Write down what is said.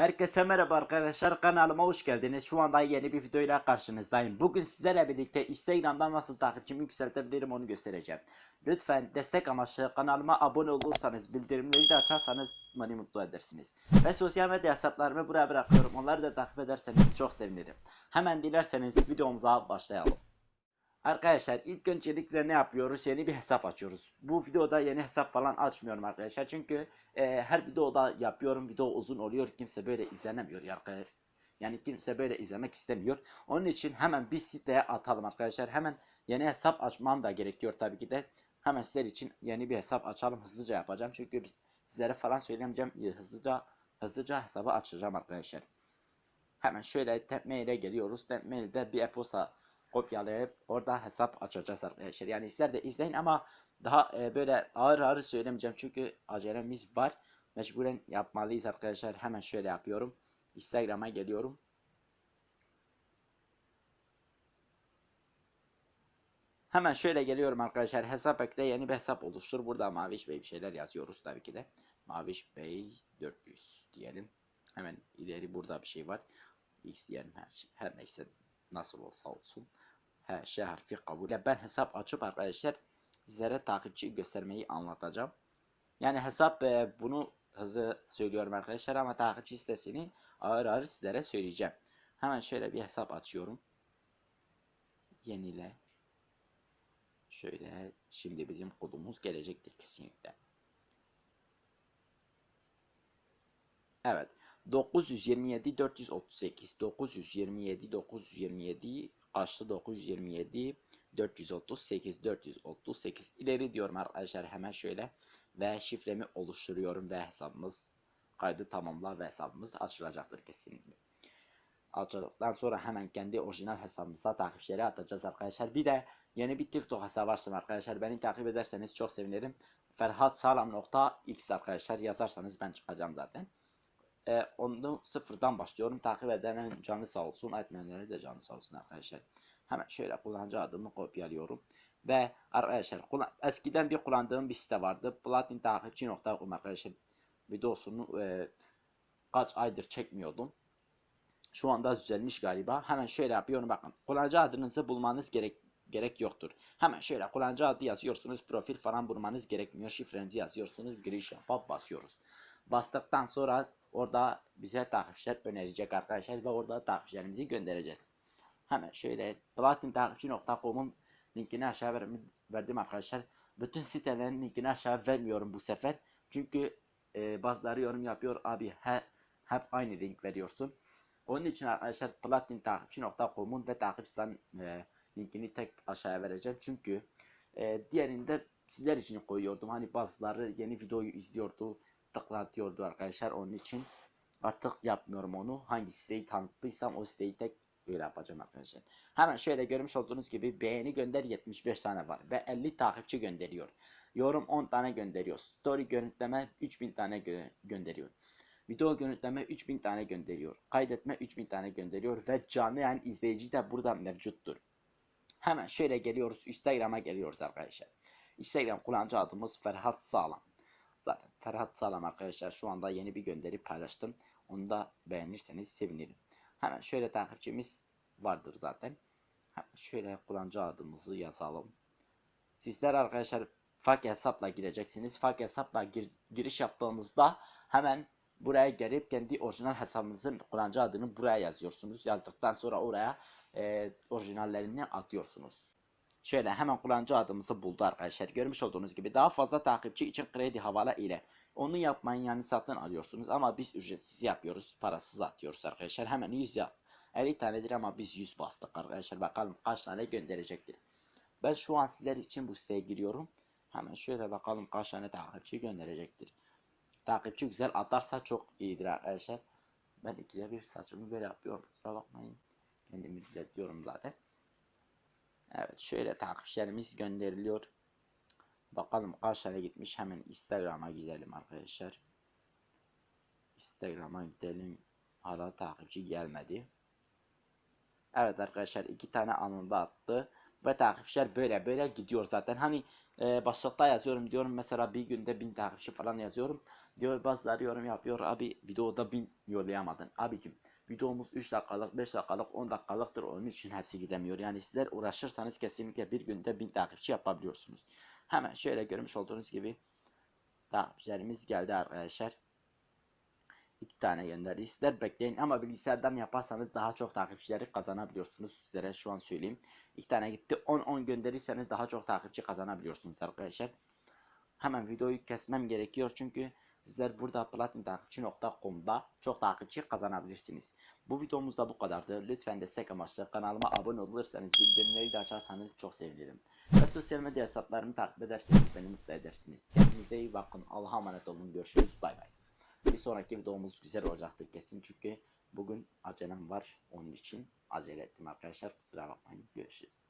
Herkese merhaba arkadaşlar kanalıma hoş geldiniz. Şu anda yeni bir videoyla karşınızdayım. Bugün sizlerle birlikte Instagram'dan nasıl takipçimi yükseltebilirim onu göstereceğim. Lütfen destek amaçlı kanalıma abone olursanız bildirimleri de açarsanız beni mutlu edersiniz. Ve sosyal medya hesaplarımı buraya bırakıyorum. Onları da takip ederseniz çok sevinirim. Hemen dilerseniz videomuza başlayalım. Arkadaşlar ilk öncelikle ne yapıyoruz? Yeni bir hesap açıyoruz. Bu videoda yeni hesap falan açmıyorum arkadaşlar. Çünkü e, her videoda yapıyorum. Video uzun oluyor. Kimse böyle izlenemiyor arkadaşlar. Yani kimse böyle izlemek istemiyor. Onun için hemen bir siteye atalım arkadaşlar. Hemen yeni hesap açmam da gerekiyor tabii ki de. Hemen sizler için yeni bir hesap açalım. Hızlıca yapacağım. Çünkü sizlere falan söylemeyeceğim. Hızlıca hızlıca hesabı açacağım arkadaşlar. Hemen şöyle Tepmail'e geliyoruz. Tepmail'de bir e-posta kopyalayıp orada hesap açacağız arkadaşlar. Yani sizler de izleyin ama daha e, böyle ağır ağır söylemeyeceğim çünkü acelemiz var. Mecburen yapmalıyız arkadaşlar. Hemen şöyle yapıyorum. Instagram'a geliyorum. Hemen şöyle geliyorum arkadaşlar. Hesap ekle yeni bir hesap oluştur. Burada Maviş Bey bir şeyler yazıyoruz tabii ki de. Maviş Bey 400 diyelim. Hemen ileri burada bir şey var. X diyelim her, şey- her neyse nasıl olsa olsun. He, şey harfi kabul. Ben hesap açıp arkadaşlar sizlere takipçi göstermeyi anlatacağım. Yani hesap e, bunu hızlı söylüyorum arkadaşlar ama takipçi sitesini ağır ağır sizlere söyleyeceğim. Hemen şöyle bir hesap açıyorum. Yenile. Şöyle şimdi bizim kodumuz gelecektir kesinlikle. Evet. 927 438 927 927 kaçtı 927 438 438 ileri diyorum arkadaşlar hemen şöyle ve şifremi oluşturuyorum ve hesabımız kaydı tamamla ve hesabımız açılacaktır kesinlikle. Açıldıktan sonra hemen kendi orijinal hesabımıza takipçileri atacağız arkadaşlar. Bir de yeni bir TikTok hesabı açtım arkadaşlar. Beni takip ederseniz çok sevinirim. Ferhat Salam.x arkadaşlar yazarsanız ben çıkacağım zaten. E, onu sıfırdan başlıyorum. Takip edenin canı sağ olsun. Etmeyenlere de canı sağ olsun arkadaşlar. Hemen şöyle kullanıcı adımı kopyalıyorum. Ve arkadaşlar eskiden bir kullandığım bir site vardı. platintakipçi.com arkadaşlar. Videosunu e, kaç aydır çekmiyordum. Şu anda düzelmiş galiba. Hemen şöyle yapıyorum bakın. Kullanıcı adınızı bulmanız gerek gerek yoktur. Hemen şöyle kullanıcı adı yazıyorsunuz. Profil falan bulmanız gerekmiyor. Şifrenizi yazıyorsunuz. Giriş yapıp basıyoruz. Bastıktan sonra orada bize takipçiler önerecek arkadaşlar ve orada takipçilerimizi göndereceğiz. Hemen şöyle platintakipçi.com'un linkini aşağı ver- verdim arkadaşlar. Bütün sitelerin linkini aşağı vermiyorum bu sefer. Çünkü e, bazıları yorum yapıyor abi he, hep aynı link veriyorsun. Onun için arkadaşlar platintakipçi.com'un ve takipçiden e, linkini tek aşağıya vereceğim. Çünkü e, diğerinde sizler için koyuyordum. Hani bazıları yeni videoyu izliyordu, tıklatıyordu arkadaşlar. Onun için artık yapmıyorum onu. Hangi siteyi tanıttıysam o siteyi tek öyle yapacağım arkadaşlar. Hemen şöyle görmüş olduğunuz gibi beğeni gönder 75 tane var ve 50 takipçi gönderiyor. Yorum 10 tane gönderiyor. Story görüntüleme 3000 tane gö- gönderiyor. Video görüntüleme 3000 tane gönderiyor. Kaydetme 3000 tane gönderiyor ve canlı yani izleyici de burada mevcuttur. Hemen şöyle geliyoruz. Instagram'a geliyoruz arkadaşlar. Instagram kullanıcı adımız Ferhat Sağlam. Zaten Ferhat Sağlam arkadaşlar şu anda yeni bir gönderi paylaştım. Onu da beğenirseniz sevinirim. Hemen şöyle takipçimiz vardır zaten. Şöyle kullanıcı adımızı yazalım. Sizler arkadaşlar fark hesapla gireceksiniz. Fark hesapla gir- giriş yaptığınızda hemen buraya gelip kendi orijinal hesabınızın kullanıcı adını buraya yazıyorsunuz. Yazdıktan sonra oraya e, orijinallerini atıyorsunuz. Şöyle hemen kullanıcı adımızı buldu arkadaşlar. Görmüş olduğunuz gibi daha fazla takipçi için kredi havala ile onu yapmayın yani satın alıyorsunuz ama biz ücretsiz yapıyoruz. Parasız atıyoruz arkadaşlar. Hemen 100 yap. 50 tanedir ama biz 100 bastık arkadaşlar. Bakalım kaç tane gönderecektir. Ben şu an sizler için bu siteye giriyorum. Hemen şöyle bakalım kaç tane takipçi gönderecektir. Takipçi güzel atarsa çok iyidir arkadaşlar. Ben ikide bir saçımı böyle yapıyorum. Kusura bakmayın. Kendimi düzeltiyorum zaten. Evet şöyle takipçilerimiz gönderiliyor. Bakalım kaç tane gitmiş. Hemen Instagram'a gidelim arkadaşlar. Instagram'a gidelim. Hala takipçi gelmedi. Evet arkadaşlar iki tane anında attı. Ve takipçiler böyle böyle gidiyor zaten. Hani e, başlıkta yazıyorum diyorum mesela bir günde bin takipçi falan yazıyorum. Diyor bazıları yorum yapıyor abi videoda bin yollayamadın. Abicim videomuz 3 dakikalık 5 dakikalık 10 dakikalıktır onun için hepsi gidemiyor. Yani sizler uğraşırsanız kesinlikle bir günde bin takipçi yapabiliyorsunuz. Hemen şöyle görmüş olduğunuz gibi takipçilerimiz geldi arkadaşlar. İki tane gönderdi. Sizler bekleyin ama bilgisayardan yaparsanız daha çok takipçileri kazanabiliyorsunuz. Sizlere şu an söyleyeyim. İki tane gitti. 10-10 gönderirseniz daha çok takipçi kazanabiliyorsunuz arkadaşlar. Hemen videoyu kesmem gerekiyor çünkü Sizler burada platintakipçi.com'da çok takipçi kazanabilirsiniz. Bu videomuzda bu kadardı. Lütfen destek amaçlı kanalıma abone olursanız bildirimleri de açarsanız çok sevinirim. Ve sosyal medya hesaplarımı takip ederseniz beni mutlu edersiniz. Kendinize iyi bakın. Allah'a emanet olun. Görüşürüz. Bay bay. Bir sonraki videomuz güzel olacaktır kesin çünkü bugün acelem var. Onun için acele ettim arkadaşlar. Kusura bakmayın. Görüşürüz.